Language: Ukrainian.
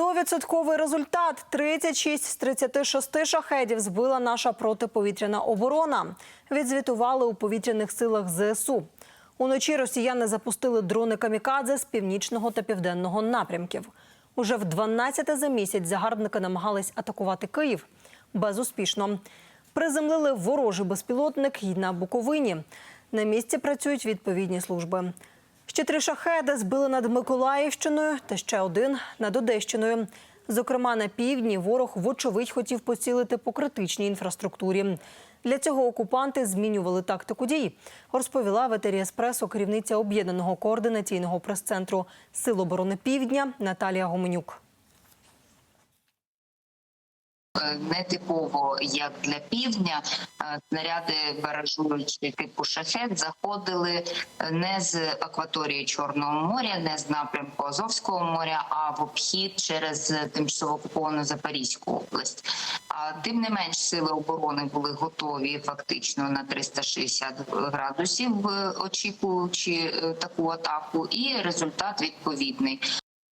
Стовідсотковий результат 36 з 36 шахедів збила наша протиповітряна оборона. Відзвітували у повітряних силах ЗСУ. Уночі росіяни запустили дрони камікадзе з північного та південного напрямків. Уже в 12 за місяць загарбники намагались атакувати Київ безуспішно. Приземлили ворожий безпілотник і на Буковині. На місці працюють відповідні служби. Ще три шахеди збили над Миколаївщиною та ще один над Одещиною. Зокрема, на півдні ворог вочевидь хотів поцілити по критичній інфраструктурі. Для цього окупанти змінювали тактику дій, розповіла в етері керівниця об'єднаного координаційного прес-центру Сил оборони Півдня Наталія Гоменюк. Е, нетипово як для півдня. Е, Снаряди баражуючі типу шахет заходили е, не з акваторії Чорного моря, не з напрямку Азовського моря, а в обхід через тимчасово окуповану Запорізьку область. А тим не менш сили оборони були готові фактично на 360 градусів, очікуючи таку атаку, і результат відповідний.